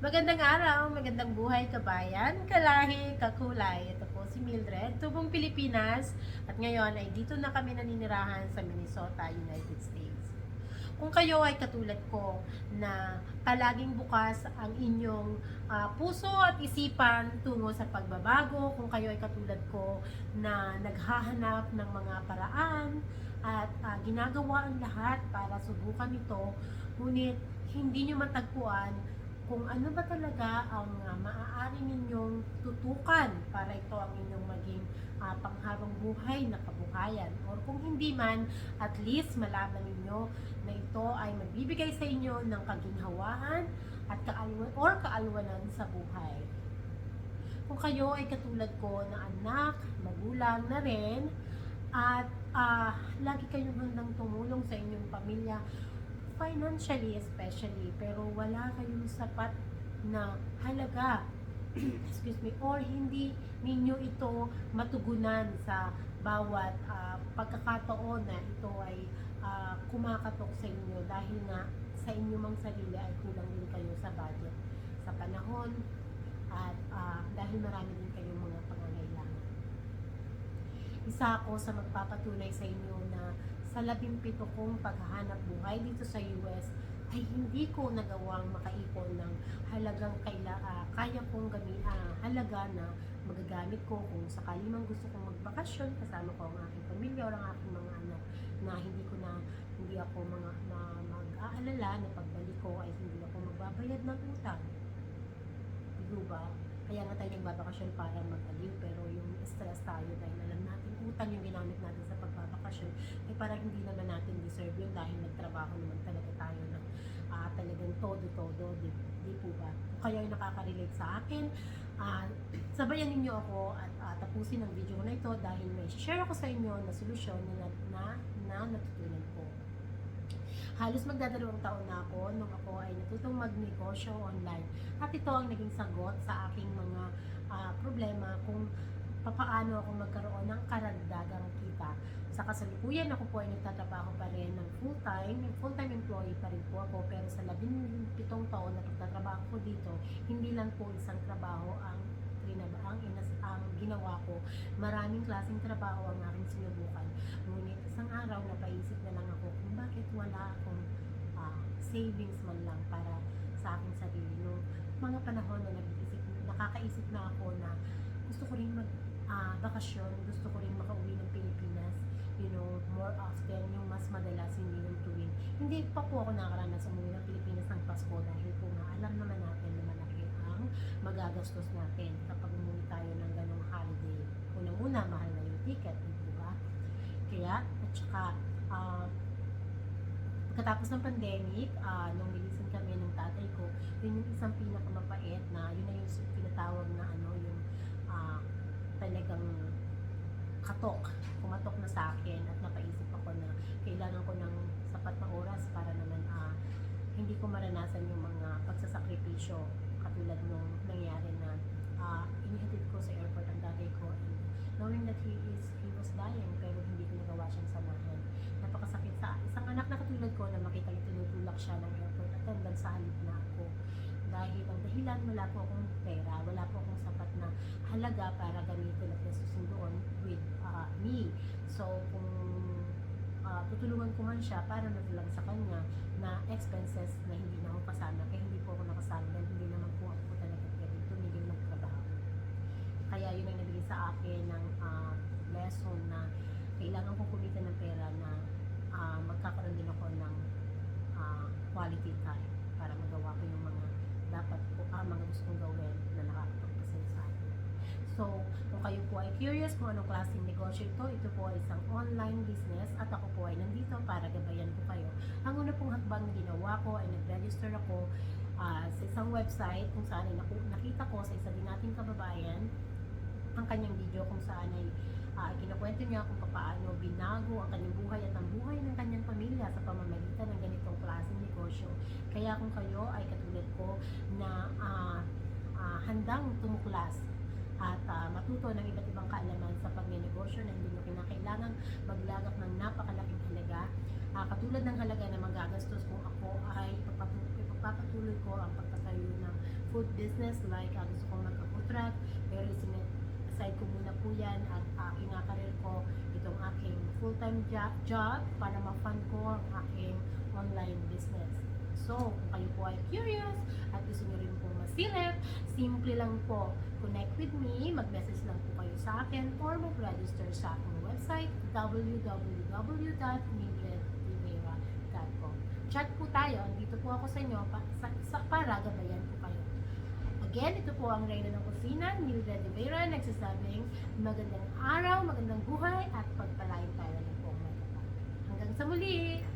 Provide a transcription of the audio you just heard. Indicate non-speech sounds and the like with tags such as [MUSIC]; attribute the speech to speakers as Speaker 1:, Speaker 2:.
Speaker 1: Magandang araw, magandang buhay kabayan, kalahi, kakulay. Ito po si Mildred, tubong Pilipinas. At ngayon ay dito na kami naninirahan sa Minnesota, United States. Kung kayo ay katulad ko na palaging bukas ang inyong ah, puso at isipan tungo sa pagbabago, kung kayo ay katulad ko na naghahanap ng mga paraan at ah, ginagawa ang lahat para subukan ito, ngunit hindi nyo matagpuan kung ano ba talaga ang uh, maaari ninyong tutukan para ito ang inyong maging ah, panghabang buhay na kabuhayan. Or kung hindi man, at least malaman ninyo na ito ay magbibigay sa inyo ng kaginhawaan at kaalwan or kaalwanan sa buhay. Kung kayo ay katulad ko na anak, magulang na rin, at ah, lagi kayong handang tumulong sa inyong pamilya, financially especially, pero wala kayong sapat na halaga, [CLEARS THROAT] excuse me, or hindi ninyo ito matugunan sa bawat ah, pagkakataon na ito ay ah, kumakatok sa inyo dahil nga sa inyo mang sarili ay kulang din kayo sa budget sa panahon at ah, dahil marami din kayong mga pangangailangan. Isa ako sa magpapatunay sa inyo na sa labing pito kong paghahanap buhay dito sa US ay hindi ko nagawang makaipon ng halagang kaila, ah, kaya kong gami, ah, halaga na magagamit ko kung sakali man gusto kong magbakasyon kasama ko ang aking pamilya o ang aking mga anak na hindi ko na hindi ako mga na mag-aalala na pagbalik ko ay hindi ako magbabayad ng utang. Kaya nga tayo nagbabakasyon para mag-aliw pero yung stress tayo dahil alam natin utang yung ginamit natin sa pagbabakasyon ay parang hindi naman natin deserve yun dahil nagtrabaho naman talaga tayo ng ah, talagang todo-todo, di, di po ba? Kung kayo ay nakaka-relate sa akin, ah, [CLEARS THROAT] sabayan ninyo ako at ah, tapusin ang video na ito dahil may share ako sa inyo na solusyon na, na, na natutunan ko. Halos magdadalawang taon na ako nung ako ay natutong magnegosyo online. At ito ang naging sagot sa aking mga ah, problema kung papaano ako magkaroon ng karagdagang kita. Sa kasalukuyan, ako po ay nagtatrabaho pa rin ng full-time. Full-time employee pa rin po ako. Pero sa labing pitong taon na pagtatrabaho ko dito, hindi lang po isang trabaho ang ang, inas, ang ginawa ko. Maraming klaseng trabaho ang aking sinubukan. Ngunit isang araw, napaisip na lang ako kung bakit wala akong ah, savings man lang para sa aking sarili. Nung mga panahon na nag-iisip, nakakaisip na ako na gusto ko rin mag bakasyon, gusto ko rin makauwi ng Pilipinas, you know, more often, yung mas madalas, hindi yung tuwing. Hindi pa po ako nakakaranas umuwi ng Pilipinas ng Pasko dahil po nga, alam naman natin na malaki ang magagastos natin kapag umuwi tayo ng ganong holiday. Unang-una, mahal na yung ticket, di ba? Kaya, at saka, ah, pagkatapos ng pandemic, ah, nung nilisan kami ng tatay ko, yun yung isang pinakamapait na, yun na yung tinatawag na ano, yung ah, talagang katok, kumatok na sa akin at napaisip ako na kailangan ko ng sapat na oras para naman ah, hindi ko maranasan yung mga pagsasakripisyo katulad nung nangyari na ah, inihatid ko sa airport ang tatay ko and knowing that he is he was dying pero hindi ko nagawa siyang samahan napakasakit sa isang anak na katulad ko na makita niya tinutulak siya ng airport at hanggang sa halip na ako dahilan wala po akong pera wala po akong sapat na halaga para gamitin at nasusin doon with ah, me. So kung ah, tutulungan ko man siya para na lang sa kanya na expenses na hindi na ako kasama kaya hindi po ako nakasama dahil hindi naman po ako talaga pwede tumigil magtrabaho kaya yun ang nabigay sa akin ng ah, lesson na kailangan ko kumita ng pera na ah, magkakaroon din ako ng ah, quality time para magawa ko yung mga dapat ko, ah, mga gusto kong gawin na nakakapagpasaya sa akin. So, kung kayo po ay curious kung anong klaseng negosyo ito, ito po ay isang online business at ako po ay nandito para gabayan ko kayo. Ang una pong hakbang na ginawa ko ay nag-register ako ah, sa isang website kung saan ay nakita ko sa isa din nating kababayan ang kanyang video kung saan ay uh, kinakwento niya kung paano binago ang kanyang buhay at ang buhay ng kanyang pamilya sa pamamagitan ng ganitong klaseng negosyo. Kaya kung kayo ay katulad ko na ah, ah, handang tumuklas ah, matuto ng iba't ibang kaalaman sa pagnenegosyo na hindi mo kinakailangan maglagak ng napakalaking halaga. Ah, katulad ng halaga na magagastos kung ako ay ipagpapatuloy ko ang pagtatayo ng food business like uh, gusto kong mag-food truck pero aside ko muna po yan at uh, career ko itong aking full-time jo- job para ma-fund ko ang aking online business. So, kung kayo po ay curious at gusto nyo rin po masilip, simple lang po. Connect with me, mag-message lang po kayo sa akin or mag-register sa aking website www.mildredrivera.com Chat po tayo, andito po ako sa inyo pa, sa, sa, para gabayan po kayo. Again, ito po ang Reyna ng Kusina, Mildred Rivera, nagsasabing magandang araw, magandang buhay at pagpalain tayo ng po. Hanggang sa muli!